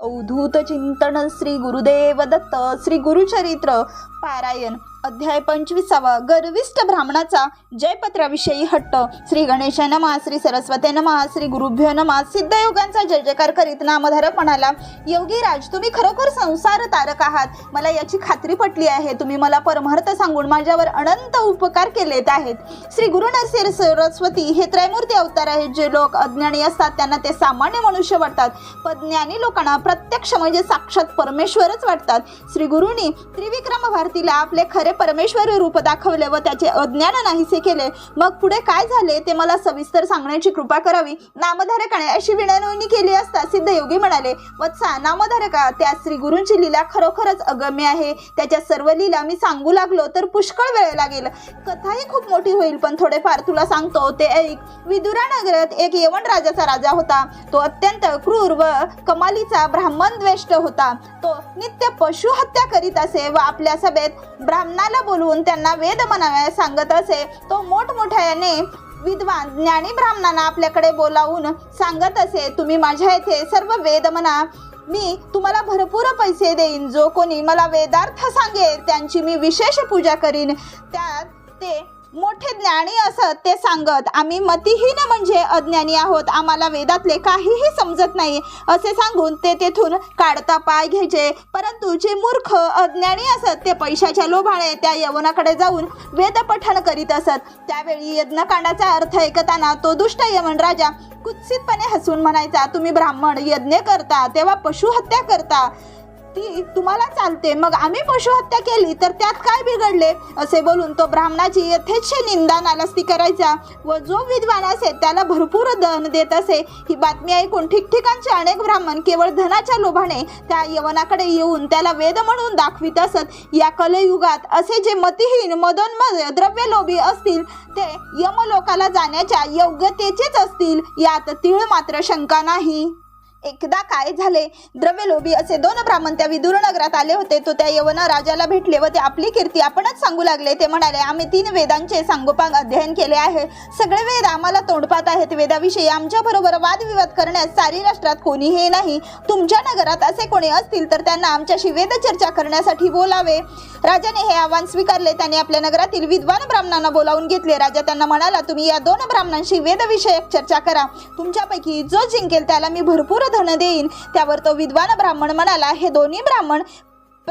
अवधूत चिंतन श्री गुरुदेव दत्त श्री गुरुचरित्र पारायण. अध्याय पंचवीसावा गर्विष्ठ ब्राह्मणाचा जयपत्राविषयी हट्ट. श्री गणेशाय नमः श्री सरस्वती नमः श्री गुरुभ्यो नमः. सिद्धयोगांचा जय जयकार करीत नामधारक म्हणाला योगी राज तुम्ही खरोखर संसार तारक आहात. मला याची खात्री पटली आहे. तुम्ही मला परमार्थ सांगून माझ्यावर अनंत उपकार केलेत आहेत. श्री गुरु नरसिंह सरस्वती हे त्रयमूर्ती अवतार आहेत जे लोक अज्ञानी असतात. त्यांना ते सामान्य मनुष्य वाटतात. पण ज्ञानी लोकांना प्रत्यक्ष म्हणजे साक्षात परमेश्वरच वाटतात. श्री गुरुनी त्रिविक्रम भारतीला आपले खरे परमेश्वरी रूप दाखवले व त्याचे अज्ञान नाहीसे केले. मग पुढे काय झाले? ते मला सविस्तर सांगण्याची कृपा करावी. नामधारकाने अशी विनवणी केली असता सिद्धयोगी म्हणाले वत्सा नामधारका त्या श्री गुरूंची लीला खरोखरच अगम्य आहे. त्याच्या सर्व लीला मी सांगू लागलो तर पुष्कळ वेळ लागेल. कथाही खूप मोठी होईल पण थोडेफार तुला सांगतो. ते ऐक. विदुरा नगरात एक यवन राजाचा राजा होता. तो अत्यंत क्रूर व कमालीचा ब्राह्मण द्वेष्ट होता. तो नित्य पशु हत्या करीत असे व आपल्या सभेत ब्राह्मण ब्राह्मणाला बोलवून त्यांना वेद म्हणाव्या सांगत असे. तो मोठमोठ्याने विद्वान ज्ञानी ब्राह्मणांना आपल्याकडे बोलावून सांगत असे तुम्ही माझ्या येथे सर्व वेद म्हणा. मी तुम्हाला भरपूर पैसे देईन. जो कोणी मला वेदार्थ सांगेल त्यांची मी विशेष पूजा करीन. त्यात ते मोठे ज्ञानी असत ते सांगत आम्ही मतिहीन म्हणजे अज्ञानी आहोत. आम्हाला वेदातले काहीही समजत नाही. असे सांगून ते तेथून काढता पाय घ्यायचे. परंतु जे मूर्ख अज्ञानी असत ते पैशाच्या लोभाळे त्या यवनाकडे जाऊन वेदपठण करीत असत. त्यावेळी यज्ञकांडाचा अर्थ ऐकताना तो दुष्ट यवन राजा कुत्सितपणे हसून म्हणायचा तुम्ही ब्राह्मण यज्ञ करता तेव्हा पशुहत्या करता. ती तुम्हाला चालते. मग आम्ही पशुहत्या केली तर त्यात काय बिघडले? असे बोलून तो ब्राह्मणाची यथेच्छ निंदा नालस्ती करायचा व जो विद्वान असे त्याला भरपूर धन देत असे. ही बातमी ऐकून ठिकठिकाणचे अनेक ब्राह्मण केवळ धनाच्या लोभाने त्या यवनाकडे येऊन त्याला वेद म्हणून दाखवित असत. या कलयुगात असे जे मतिहीन मदोन्मद द्रव्यलोभी असतील ते यमलोकाला जाण्याच्या योग्यतेचेच असतील. यात तीळ मात्र शंका नाही. एकदा काय झाले? द्रव्यलोभी असे दोन ब्राह्मण त्या विदुर नगरात आले होते. तो त्या यवना राजाला भेटले व ते आपली कीर्ती आपणच सांगू लागले. ते म्हणाले आम्ही तीन वेदांचे सांगोपांग अध्ययन केले आहे. सगळे वेद आम्हाला तोंडपात आहेत. वेदाविषयी आमच्या बरोबर वादविवाद करण्यास सारी राष्ट्रात कोणीही नाही. तुमच्या नगरात असे कोणी असतील तर त्यांना आमच्याशी वेद चर्चा करण्यासाठी बोलावे. राजाने हे आव्हान स्वीकारले. त्याने आपल्या नगरातील विद्वान ब्राह्मणांना बोलावून घेतले. राजा त्यांना म्हणाला तुम्ही या दोन ब्राह्मणांशी वेदविषयक चर्चा करा. तुमच्यापैकी जो जिंकेल त्याला मी भरपूर धन देईन. त्यावर तो विद्वान ब्राह्मण म्हणाला हे दोन्ही ब्राह्मण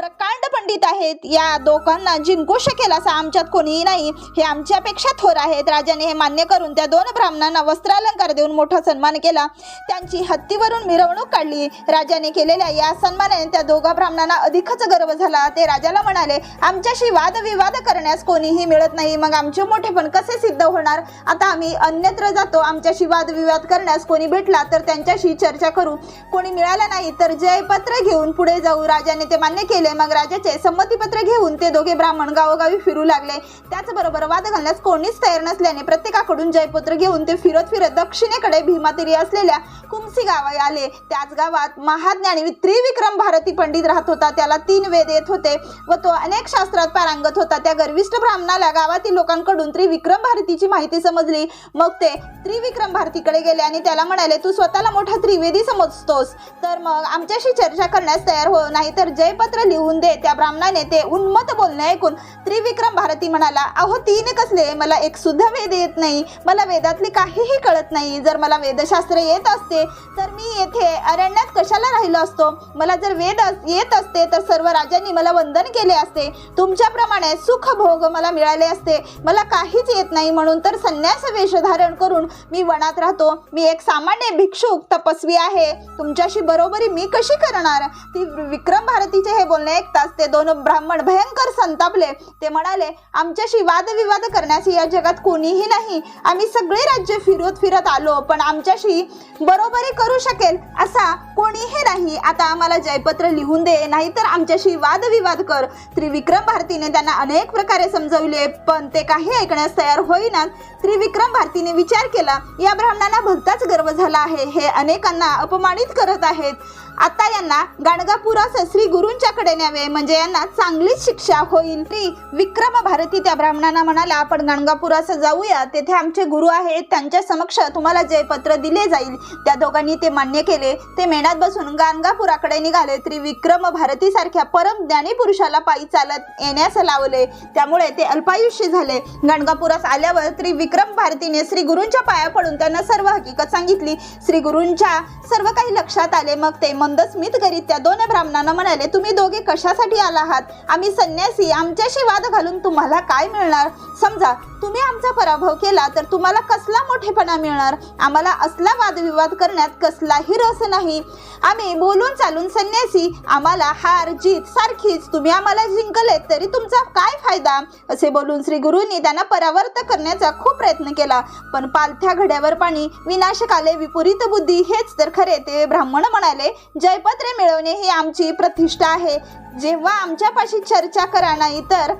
प्रकांड पंडित आहेत. या दोघांना जिंकू शकेल असा आमच्यात कोणीही नाही. हे आमच्यापेक्षा थोर आहेत. राजाने हे मान्य करून त्या दोन ब्राह्मणांना वस्त्रालंकार देऊन मोठा सन्मान केला. त्यांची हत्तीवरून मिरवणूक काढली. राजाने केलेल्या या सन्मानाने त्या दोघा ब्राह्मणांना अधिकच गर्व झाला. ते राजाला म्हणाले आमच्याशी वादविवाद करण्यास कोणीही मिळत नाही. मग आमचे मोठेपण कसे सिद्ध होणार? आता आम्ही अन्यत्र जातो. आमच्याशी वादविवाद करण्यास कोणी भेटला तर त्यांच्याशी चर्चा करू. कोणी मिळाला नाही तर जयपत्र घेऊन पुढे जाऊ. राजाने ते मान्य केले. मग राजाचे संमतीपत्र घेऊन ते दोघे ब्राह्मण गावोगावी फिरू लागले. त्याचबरोबर वाद घालण्यास कोणीच तयार नसल्याने प्रत्येकाकडून जयपत्र घेऊन ते फिरत फिरत दक्षिणेकडे भीमातिरी असलेल्या कुमसी गावा आले. त्याच गावात महाज्ञानी त्रिविक्रम भारती पंडित राहत होता. त्याला तीन वेद येत होते व तो अनेक शास्त्रात पारंगत होता. त्या गर्विष्ठ ब्राह्मणाला गावातील लोकांकडून त्रिविक्रम भारतीची माहिती समजली. मग ते त्रिविक्रम भारतीकडे गेले आणि त्याला म्हणाले तू स्वतःला मोठा त्रिवेदी समजतोस. तर मग आमच्याशी चर्चा करण्यास तयार हो. नाही तर जयपत्र लिहून दे. त्या ब्राह्मणाने ते उन्मत बोलणे ऐकून त्रिविक्रम भारती म्हणाला अहो तीन कसले? मला एक सुद्धा वेद येत नाही. मला वेदातले काहीही कळत नाही. जर मला वेदशास्त्र येत असते तर मी येथे अरण्यात कशाला राहिलो असतो? मला जर वेद अस- येत असते तर सर्व राजांनी मला वंदन केले असते. तुमच्याप्रमाणे सुख भोग मला मिळाले असते. मला काहीच येत नाही. म्हणून तर संन्यास वेश धारण करून मी वनात राहतो. मी एक सामान्य भिक्षुक तपस्वी आहे. तुमच्याशी बरोबरी मी कशी करणार? ती विक्रम भारतीचे हे बोल बोलणे ऐकताच ते दोन ब्राह्मण भयंकर संतापले. ते म्हणाले आमच्याशी वादविवाद करण्यास या जगात कोणीही नाही. आम्ही सगळे राज्य फिरत फिरत आलो पण आमच्याशी बरोबरी करू शकेल असा कोणीही नाही. आता आम्हाला जयपत्र लिहून दे नाहीतर आमच्याशी वादविवाद कर. त्रिविक्रम भारतीने त्यांना अनेक प्रकारे समजवले पण ते काही ऐकण्यास तयार होईनात त्रिविक्रम भारतीने विचार केला या ब्राह्मणांना भक्ताच गर्व झाला आहे. हे अनेकांना अपमानित करत आहेत. आता यांना गाणगापुरा श्री गुरूंच्याकडे न्यावे. म्हणजे यांना चांगलीच शिक्षा होईल. श्री विक्रम भारती त्या ब्राह्मणांना म्हणाला आपण गाणगापुरास जाऊया. तेथे आमचे गुरु आहेत. त्यांच्या समक्ष तुम्हाला जयपत्र दिले जाईल त्या दोघांनी ते मान्य केले. ते मेणात बसून गाणगापुराकडे निघाले. त्रिविक्रम भारतीसारख्या परम ज्ञानी पुरुषाला पायी चालत येण्यास लावले. त्यामुळे ते अल्पायुष्य झाले. गाणगापुरास आल्यावर त्रिविक्रम भारतीने श्री गुरूंच्या पाया पडून त्यांना सर्व हकीकत सांगितली. श्री गुरूंच्या सर्व काही लक्षात आले. मग ते मन करीत त्या दोन ब्राह्मणांना म्हणाले तुम्ही दोघे कशासाठी आला आहात? आम्ही संन्यासी आमच्याशी वाद घालून तुम्हाला काय मिळणार? समजा तुम्ही आमचा पराभव केला तर तुम्हाला कसला मोठेपणा मिळणार? आम्हाला असला वादविवाद करण्यात कसलाही रस नाही. आम्ही बोलून चालून संन्यासी आम्हाला हार जीत सारखीच. तुम्ही आम्हाला जिंकले तरी तुमचा काय फायदा? असे बोलून श्री गुरुंनी त्यांना परावर्त करण्याचा खूप प्रयत्न केला. पण पालथ्या घड्यावर पाणी विनाशकाले विपरीत बुद्धी हेच तर खरे ते ब्राह्मण म्हणाले जयपत्रे मिळवणे ही आमची प्रतिष्ठा आहे. जेव्हा आमच्यापाशी चर्चा करा नाही तर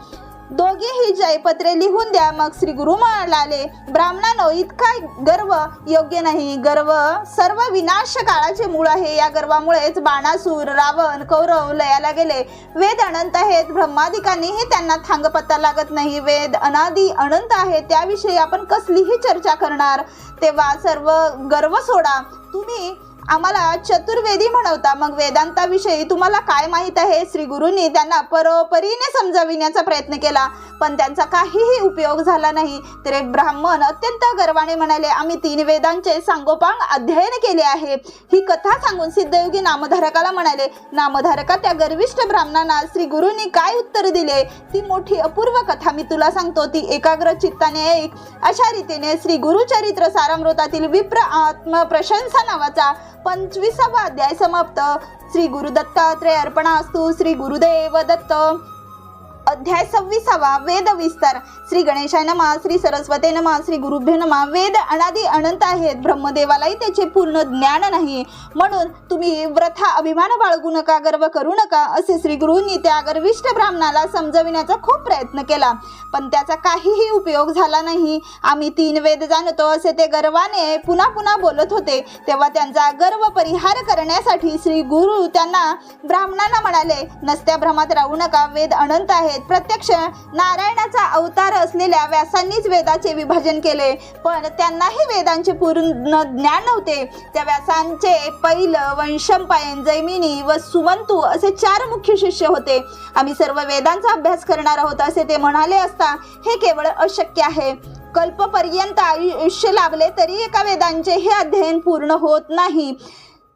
दोघेही जयपत्रे लिहून द्या. मग श्री गुरु म्हणाले ब्राह्मणानो इतका गर्व योग्य नाही. गर्व सर्व विनाश काळाचे मूळ आहे. या गर्वामुळेच बाणासूर रावण कौरव लयाला गेले. वेद अनंत आहेत. ब्रह्मादिकांनीही त्यांना थांग पत्ता लागत नाही. वेद अनादी अनंत आहे त्याविषयी आपण कसलीही चर्चा करणार. तेव्हा सर्व गर्व सोडा. तुम्ही आम्हाला चतुर्वेदी म्हणवता. मग वेदांताविषयी तुम्हाला काय माहीत आहे? श्री गुरूंनी त्यांना परोपरीने समजाविण्याचा प्रयत्न केला. पण त्यांचा काहीही उपयोग झाला नाही. तर एक ब्राह्मण अत्यंत गर्वाने म्हणाले आम्ही तीन वेदांचे सांगोपांग अध्ययन केले आहे. ही कथा सांगून सिद्धयोगी नामधारकाला म्हणाले नामधारका त्या गर्विष्ठ ब्राह्मणांना श्री गुरूंनी काय उत्तर दिले? ती मोठी अपूर्व कथा मी तुला सांगतो. ती एकाग्र चित्ताने ऐक. अशा रीतीने श्री गुरुचरित्र सारामृतातील विप्र आत्म प्रशंसा नावाचा पंचवीसावा अध्याय समाप्त. श्री गुरुदत्तात्रय अर्पणा असतो श्री गुरुदेव दत्त. अध्याय सव्वीसावा वेद विस्तार. श्री गणेशाय नमा श्री सरस्वते नमा श्री गुरुभ्य नमा. वेद अनादी अनंत आहेत. ब्रह्मदेवालाही त्याचे पूर्ण ज्ञान नाही. म्हणून तुम्ही व्रथा अभिमान बाळगू नका गर्व करू नका असे श्री गुरुंनी त्या गर्विष्ठ ब्राह्मणाला समजविण्याचा खूप प्रयत्न केला. पण त्याचा काहीही उपयोग झाला नाही. आम्ही तीन वेद जाणतो असे ते गर्वाने पुन्हा पुन्हा बोलत होते. तेव्हा त्यांचा गर्व परिहार करण्यासाठी श्री गुरु त्यांना ब्राह्मणांना म्हणाले नसत्या भ्रमात राहू नका. वेद अनंत आहेत. प्रत्यक्ष नारायणाचा अवतार असलेल्या व्यासांनीच वेदाचे विभाजन केले. पण त्यांनाही वेदांचे पूर्ण ज्ञान नव्हते. त्या व्यासांचे पैल वंशंपायन जैमिनी व सुमंतू असे चार मुख्य शिष्य होते. आम्ही सर्व वेदांचा अभ्यास करणार आहोत असे ते म्हणाले असता हे केवळ अशक्य आहे. कल्पपर्यंत आयुष्य लाभले तरी एका वेदांचे हे अध्ययन पूर्ण होत नाही.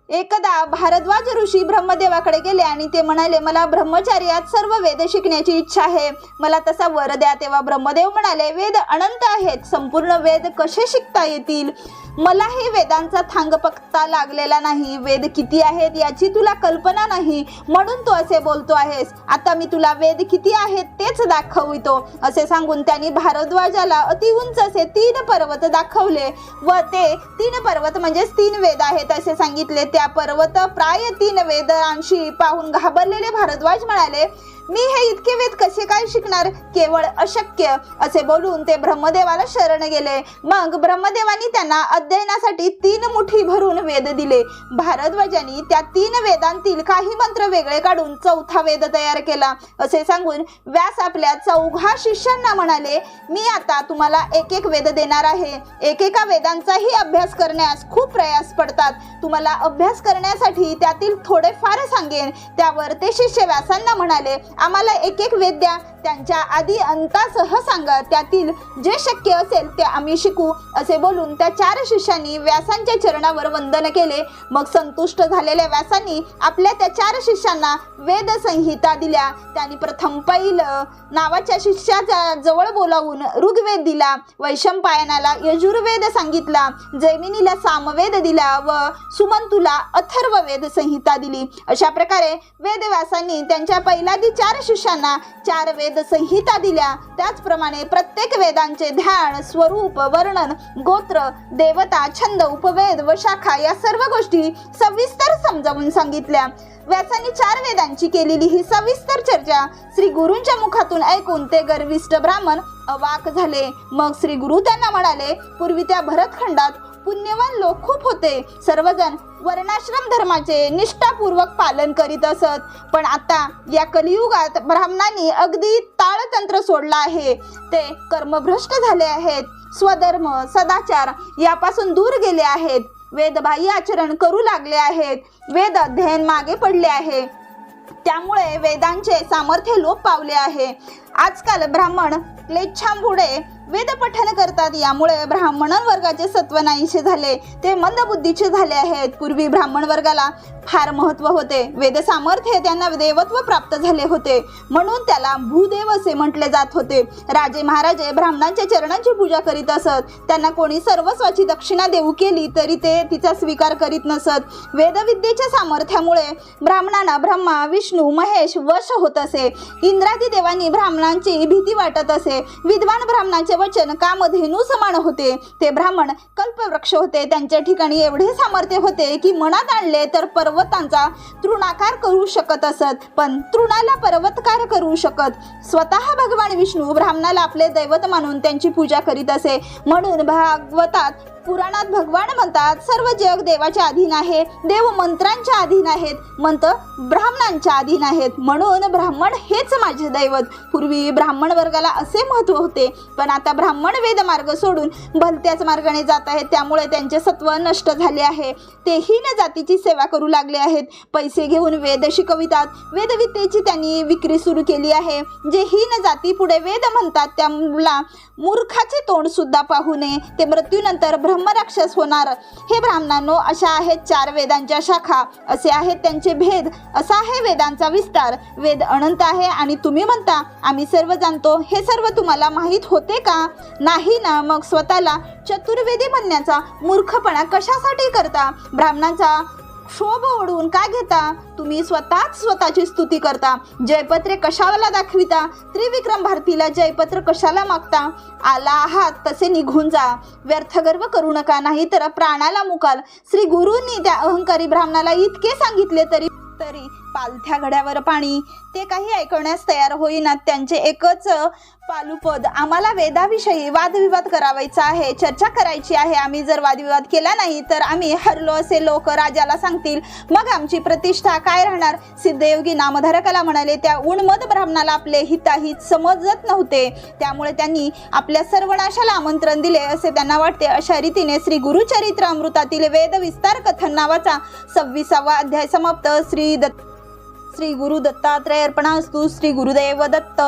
एकदा भारद्वाज ऋषी ब्रह्मदेवाकडे गेले आणि ते म्हणाले मला ब्रह्मचार्यात सर्व वेद शिकण्याची इच्छा आहे. मला तसा वर द्या. तेव्हा ब्रह्मदेव म्हणाले वेद अनंत आहेत. संपूर्ण वेद कसे शिकता येतील? मलाही वेदांचा थांगपत्ता लागलेला नाही. वेद किती आहेत याची तुला कल्पना नाही. म्हणून तू असे बोलतो आहेस. आता मी तुला वेद किती आहेत तेच दाखवितो. असे सांगून त्यांनी भारद्वाजाला अति उंच असे तीन पर्वत दाखवले. व ते तीन पर्वत म्हणजेच तीन वेद आहेत असे सांगितले. त्या पर्वत प्राय तीन वेदांशी पाहून घाबरलेले भारद्वाज म्हणाले मी हे इतके वेद कसे काय शिकणार? केवळ अशक्य असे बोलून ते ब्रह्मदेवाला शरण गेले. मग ब्रह्मदेवानी त्यांना अध्ययनासाठी तीन मुठी भरून वेद दिले. भारद्वाजांनी त्या तीन वेदांतील काही मंत्र वेगळे काढून चौथा वेद तयार केला. असे सांगून व्यास आपल्या चौघा शिष्यांना म्हणाले मी आता तुम्हाला एक एक वेद देणार आहे. एकेका वेदांचाही अभ्यास करण्यास खूप प्रयास पडतात. तुम्हाला अभ्यास करण्यासाठी त्यातील थोडे फार सांगेन. त्यावर ते शिष्य व्यासांना म्हणाले आम्हाला एक एक वेद द्या. त्यांच्या आधी अंतासह सांगा त्यातील जे शक्य असेल ते आम्ही शिकू असे बोलून त्या चार शिष्यांनी व्यासांच्या चरणावर वंदन केले. मग संतुष्ट झालेल्या व्यासांनी आपल्या त्या चार शिष्यांना वेदसंहिता दिल्या. त्यांनी प्रथम पैल नावाच्या शिष्याच्या जवळ बोलावून ऋग्वेद दिला वैशंपायनाला यजुर्वेद सांगितला जैमिनीला सामवेद दिला व सुमंतूला अथर्व वेद संहिता दिली. अशा प्रकारे वेदव्यासांनी त्यांच्या पहिलादी चार शिष्यांना चार वेद संहिता दिल्या. त्याचप्रमाणे प्रत्येक वेदांचे ध्यान स्वरूप वर्णन गोत्र देवता छंद उपवेद व शाखा या सर्व गोष्टी सविस्तर समजावून सांगितल्या. व्यासांनी चार वेदांची केलेली ही सविस्तर चर्चा श्री गुरूंच्या मुखातून ऐकून ते गर्विष्ठ ब्राह्मण अवाक झाले. मग श्री गुरु त्यांना म्हणाले पूर्वी त्या भरतखंडात पुण्यवान लोक खूप होते. सर्वजण वर्णाश्रम धर्माचे निष्ठापूर्वक पालन करीत असत. पण आता या कलियुगात ब्राह्मणांनी अगदी ताळतंत्र सोडलं आहे. ते कर्मभ्रष्ट झाले आहेत. स्वधर्म सदाचार यापासून दूर गेले आहेत. वेदबाह्य आचरण करू लागले आहेत. वेद अध्ययन मागे पडले आहे. त्यामुळे वेदांचे सामर्थ्य लोप पावले आहे. आजकाल ब्राह्मण क्लेच्छांपुढे वेदपठन करतात. यामुळे ब्राह्मण वर्गाचे सत्व नाहीसे झाले. ते मंदबुद्धीचे झाले आहेत. पूर्वी ब्राह्मण वर्गाला फार महत्त्व होते. वेद सामर्थ्य त्यांना देवत्व प्राप्त झाले होते. म्हणून त्याला भूदेव असे म्हटले जात होते. राजे महाराजे ब्राह्मणांच्या चरणांची पूजा करीत असत. त्यांना कोणी सर्वस्वाची दक्षिणा देऊ केली तरी ते तिचा स्वीकार करीत नसत. वेदविद्येच्या सामर्थ्यामुळे ब्राह्मणांना ब्रह्मा विष्णू महेश वश होत असे. इंद्रादी देवांनी ब्राह्मणांची भीती वाटत असे. विद्वान ब्राह्मणांचे वचन कामधेनू समान होते. ते ब्राह्मण कल्पवृक्ष होते. त्यांच्या ठिकाणी एवढे सामर्थ्य होते की मनात आणले तर पर्वतांचा तृणाकार करू शकत असत पण तृणाला पर्वतकार करू शकत. स्वतः भगवान विष्णू ब्राह्मणाला आपले दैवत मानून त्यांची पूजा करीत असे. म्हणून भागवतात पुराणात भगवान म्हणतात सर्व जग देवाच्या अधीन आहे देव मंत्रांच्या अधीन आहेत मंत्र ब्राह्मणांच्या अधीन आहेत. म्हणून ब्राह्मण हेच माझे दैवत. पूर्वी ब्राह्मण वर्गाला असे महत्त्व होते पण आता ब्राह्मण वेद मार्ग सोडून भलत्याच मार्गाने जात आहेत. त्यामुळे त्यांचे सत्व नष्ट झाले आहे. ते हीन जातीची सेवा करू लागले आहेत. पैसे घेऊन वेद शिकवितात. वेदविद्येची त्यांनी विक्री सुरू केली आहे. जे हीन जाती पुढे वेद म्हणतात त्याला मूर्खाचे तोंड सुद्धा पाहू नये. ते मृत्यूनंतर ब्रह्मराक्षस होणार. हे ब्राह्मणांनो अशा आहेत चार वेदांच्या शाखा. असे आहेत त्यांचे भेद. असा आहे वेदांचा विस्तार. वेद अनंत आहे आणि तुम्ही म्हणता आम्ही सर्व जाणतो. हे सर्व तुम्हाला माहीत होते का? नाही ना मग स्वतःला चतुर्वेदी म्हणण्याचा मूर्खपणा कशासाठी करता? ब्राह्मणाचा शोभ ओढवून का घेता? तुम्ही स्वतःच स्वतःची स्तुती करता. जयपत्रे कशाला दाखविता? त्रिविक्रम भारतीला जयपत्र कशाला मागता? आला आहात तसे निघून जा. व्यर्थ गर्व करू नका नाही तर प्राणाला मुकाल. श्री गुरूंनी त्या अहंकारी ब्राह्मणाला इतके सांगितले तरी तरी पालथ्या घड्यावर पाणी. ते काही ऐकवण्यास तयार होईनात त्यांचे एकच पालुपद. आम्हाला वेदाविषयी वादविवाद करावायचा आहे चर्चा करायची आहे. आम्ही जर वादविवाद केला नाही तर आम्ही हरलो असे लोक राजाला सांगतील मग आमची प्रतिष्ठा काय राहणार? सिद्धयोगी नामधारकाला म्हणाले त्या उन्मद ब्राह्मणाला आपले हिताहित समजत नव्हते. त्यामुळे त्यांनी आपल्या सर्वनाशाला आमंत्रण दिले असे त्यांना वाटते. अशा रीतीने श्री गुरुचरित्र अमृतातील वेद विस्तार कथन नावाचा सव्वीसावा अध्याय समाप्त. श्री दत्त श्री गुरु दत्तात्रय अर्पणास्तू श्री गुरुदेव दत्त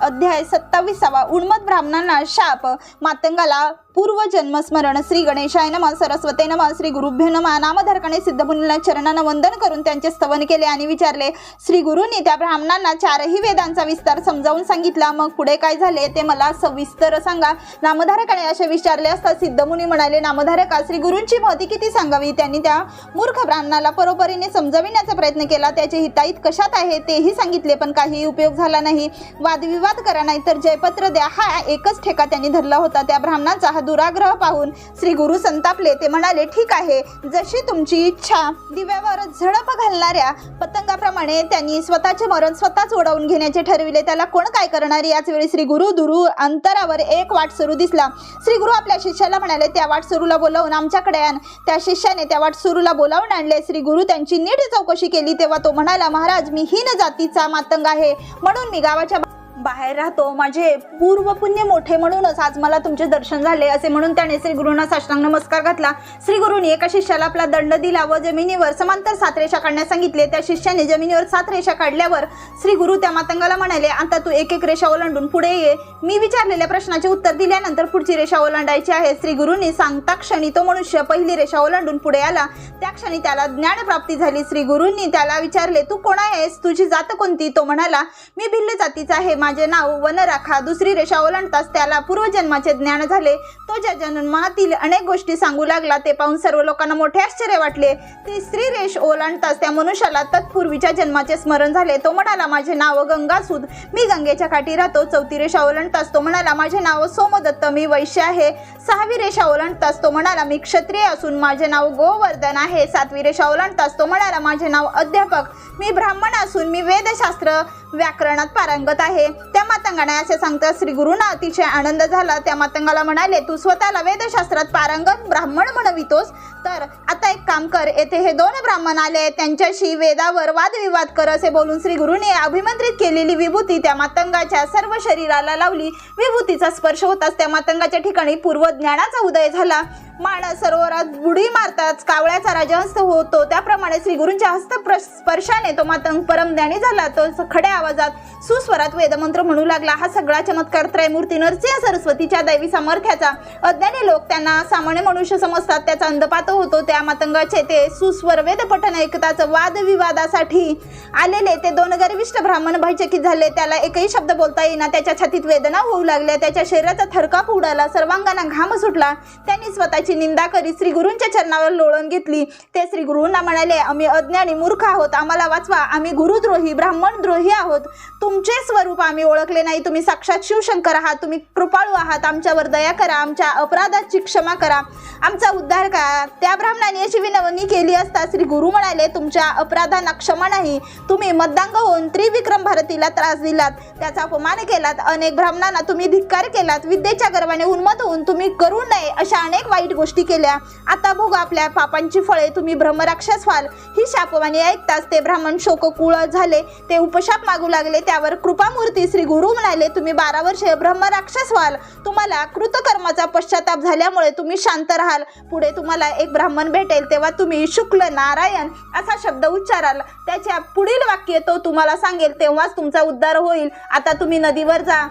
अध्याय सत्तावीसावा. उन्मत ब्राह्मणांना शाप. मातंगाला पूर्व जन्मस्मरण श्री गणेशाय नम सरस्वते नम श्री गुरुभ्य नम नामधारकाने सिद्धमुनीला चरणांना वंदन करून त्यांचे स्तवन केले आणि विचारले श्री गुरुंनी त्या ब्राह्मणांना चारही वेदांचा विस्तार समजावून सांगितला. मग पुढे काय झाले? ते मला सविस्तर सांगा. नामधारकाने असे विचारले असता सिद्धमुनी म्हणाले नामधारका श्री गुरूंची महती किती सांगावी? त्यांनी त्या मूर्ख ब्राह्मणाला परोपरीने समजविण्याचा प्रयत्न केला. त्याचे हिताहित कशात आहे तेही सांगितले पण काही उपयोग झाला नाही. वादविवाद करा नाही तर जयपत्र द्या. हा एकच ठेका त्यांनी धरला होता. त्या ब्राह्मणाचा हा दुराग्रह पाहून श्री गुरु संतापले. ते म्हणाले ठीक आहे. जशी तुमची इच्छा दिव्यावर झडप घालणाऱ्या पतंगाप्रमाणे त्यांनी स्वतःचे मरण स्वतःच ओढवून घेण्याचे ठरविले. त्याला कोण काय करणार? याच वेळी श्री गुरु दुरू अंतरावर एक वाट सुरू दिसला. श्री गुरु आपल्या शिष्याला म्हणाले त्या वाट सुरूला बोलावून आमच्याकडे आण. त्या शिष्याने त्या वाट सुरूला बोलावून आणले. श्री गुरु त्यांची नीट चौकशी केली. तेव्हा तो म्हणाला महाराज मी हीन जातीचा मातंग आहे. म्हणून मी गावाच्या बाहेर राहतो. माझे पूर्व पुण्य मोठे म्हणूनच आज मला तुमचे दर्शन झाले. असे म्हणून त्याने श्री गुरुंना साष्टांग नमस्कार घातला. श्री गुरुनी एका शिष्याला आपला दंड दिला व जमिनीवर समांतर सात रेषा काढण्यास सांगितले. त्या शिष्याने जमिनीवर सात रेषा काढल्यावर श्री गुरु त्या मातंगाला म्हणाले आता तू एक एक रेषा ओलांडून पुढे ये. मी विचारलेल्या प्रश्नाचे उत्तर दिल्यानंतर पुढची रेषा ओलांडायची आहे. श्री गुरुंनी सांगता क्षणी तो मनुष्य पहिली रेषा ओलांडून पुढे आला. त्या क्षणी त्याला ज्ञानप्राप्ती झाली. श्री गुरुंनी त्याला विचारले तू कोण आहेस? तुझी जात कोणती? तो म्हणाला मी भिल्ल जातीचा आहे. माझे नाव वनराखा दुसरी रेषा ओलांडताच त्याला पूर्वजन्माचे ज्ञान झाले. तो ज्या जन्मातील अनेक गोष्टी सांगू लागला ते पाहून सर्व लोकांना मोठे आश्चर्य वाटले. तिसरी रेष ओलांडताच त्या मनुष्याला तत्पूर्वीच्या जन्माचे स्मरण झाले. तो म्हणाला माझे नाव गंगासूद मी गंगेच्या काठी राहतो. चौथी रेषा ओलांडताच तो म्हणाला माझे नाव सोमदत्त. मी वैश्य आहे. सहावी रेषा ओलांडताच तो म्हणाला मी क्षत्रिय असून माझे नाव गोवर्धन आहे. सातवी रेषा ओलांडताच तो म्हणाला माझे नाव अध्यापक. मी ब्राह्मण असून मी वेदशास्त्र व्याकरणात पारंगत आहे. त्या मातंगाने असे सांगता श्री गुरुना अतिशय आनंद झाला. त्या मातंगाला म्हणाले तू स्वतःला वेदशास्त्रात पारंगत ब्राह्मण म्हणवितोस. तर आता एक काम कर येथे हे दोन ब्राह्मण आले त्यांच्याशी वेदावर वादविवाद कर असे बोलून श्री गुरुने अभिमंत्रित केलेली विभूती त्या मातंगाच्या सर्व शरीराला लावली. विभूतीचा स्पर्श होताच त्या मातंगाच्या ठिकाणी पूर्व ज्ञानाचा उदय झाला. मानस सरोवरात बुडी मारताच कावळ्याचा राजहंस होतो. त्याप्रमाणे श्री गुरूंच्या हस्त स्पर्शाने तो मातंग परमज्ञानी झाला. तो स- खड्या आवाजात सुस्वरात वेदमंत्र म्हणू लागला. हा सगळा चमत्कार त्रयमूर्ती नरसिंह सरस्वतीच्या दैवी सामर्थ्याचा. अज्ञानी लोक त्यांना सामान्य मनुष्य समजतात. त्याचा अंधपात होतो. त्या मातंगाचे ते सुस्वर वेद पठण ऐकताच वादविवादासाठी आलेले ते दोन गर्विष्ट ब्राह्मण भयचकित झाले. त्याला एकही शब्द बोलता येईना. त्याच्या छातीत वेदना होऊ लागल्या. त्याच्या शरीराचा थरकाप उडाला. सर्वांगांना घाम सुटला. त्यांनी स्वतःची निंदा करीत श्री गुरूंच्या चरणावर लोळण घेतली. ते श्री गुरूंना म्हणाले आम्ही अज्ञानी मूर्ख आहोत. आम्हाला वाचवा. आम्ही गुरुद्रोही ब्राह्मण द्रोही आहोत. तुमचे स्वरूप आम्ही ओळखले नाही. तुम्ही साक्षात शिवशंकर आहात. तुम्ही कृपाळू आहात. आमच्यावर दया करा. आमच्या अपराधाची क्षमा करा. आमचा उद्धार करा. त्या ब्राह्मणाने अशी विनवणी केली असता श्री गुरु म्हणाले तुमच्या अपराधांना क्षमा नाही. तुम्ही मद्दांग होऊन त्रिविक्रम भारतीला त्रास दिलात. त्याचा अपमान केलात. अनेक ब्राह्मणांना तुम्ही धिक्कार केलात. विद्येच्या गर्वाने उन्मत होऊन तुम्ही करू नये अशा अनेक वाईट गोष्टी केल्या. आता भोग आपल्या पापांची फळे तुम्ही ब्रह्मराक्षस व्हाल. ही शापवाणी ऐकताच ते ब्राह्मण शोककुळ झाले. ते उपशाप मागू लागले. त्यावर कृपामूर्ती श्री गुरु म्हणाले तुम्ही बारा वर्षे ब्रह्मराक्षस व्हाल. तुम्हाला कृतकर्माचा पश्चाताप झाल्यामुळे तुम्ही शांत राहाल. पुढे तुम्हाला एक ब्राह्मण भेटेल. तेव्हा तुम्ही शुक्ल नारायण असा शब्द उच्चाराल. त्याच्या पुढील वाक्य तो तुम्हाला सांगेल. तेव्हाच तुमचा उद्धार होईल. आता तुम्ही नदीवर जा.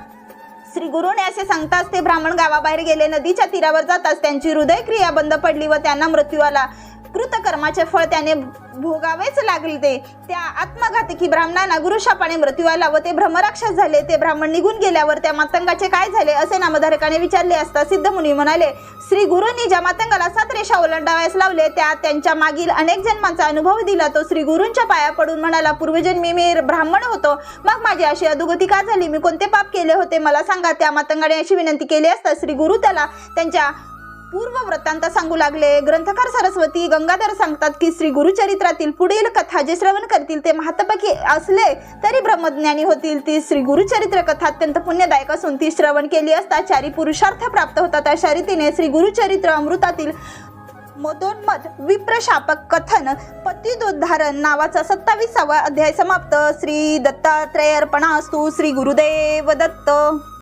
श्री गुरुने असे सांगताच ते ब्राह्मण गावाबाहेर गेले. नदीच्या तीरावर जाताच त्यांची हृदयक्रिया बंद पडली व त्यांना मृत्यू आला. कृतकर्माचे फळ त्याने भोगावेच लागले ते. त्या आत्मघातकी ब्राह्मणांना गुरुशापाने मृत्यू आला व ते भ्रमराक्षस झाले. ते ब्राह्मण निघून गेल्यावर त्या मातंगाचे काय झाले असे नामधारकाने विचारले असता सिद्धमुनी म्हणाले श्री गुरुंनी ज्या मातंगाला सात रेषा ओलांडावयास लावले त्या त्यांच्या मागील अनेक जन्मांचा अनुभव दिला. तो श्री गुरूंच्या पाया पडून म्हणाला पूर्वजन्मी मी ब्राह्मण होतो. मग माझी अशी अधोगती का झाली? मी कोणते पाप केले होते? मला सांगा. त्या मातंगाने अशी विनंती केली असता श्री गुरु त्याला त्यांच्या पूर्व वृत्तांत सांगू लागले. ग्रंथकार सरस्वती गंगाधर सांगतात की श्री गुरुचरित्रातील पुढील कथा जे श्रवण करतील ते महातपकी असले तरी ब्रह्मज्ञानी होतील. ती श्री गुरुचरित्र कथा अत्यंत पुण्यदायक असून ती श्रवण केली असता चारी पुरुषार्थ प्राप्त होतात. अशा रीतीने श्री गुरुचरित्र अमृतातील मदोन्मत विप्रशापक कथन पतिदोद्धारण नावाचा सत्तावीसावा अध्याय समाप्त. श्री दत्तात्रय अर्पणास्तु श्री गुरुदेव दत्त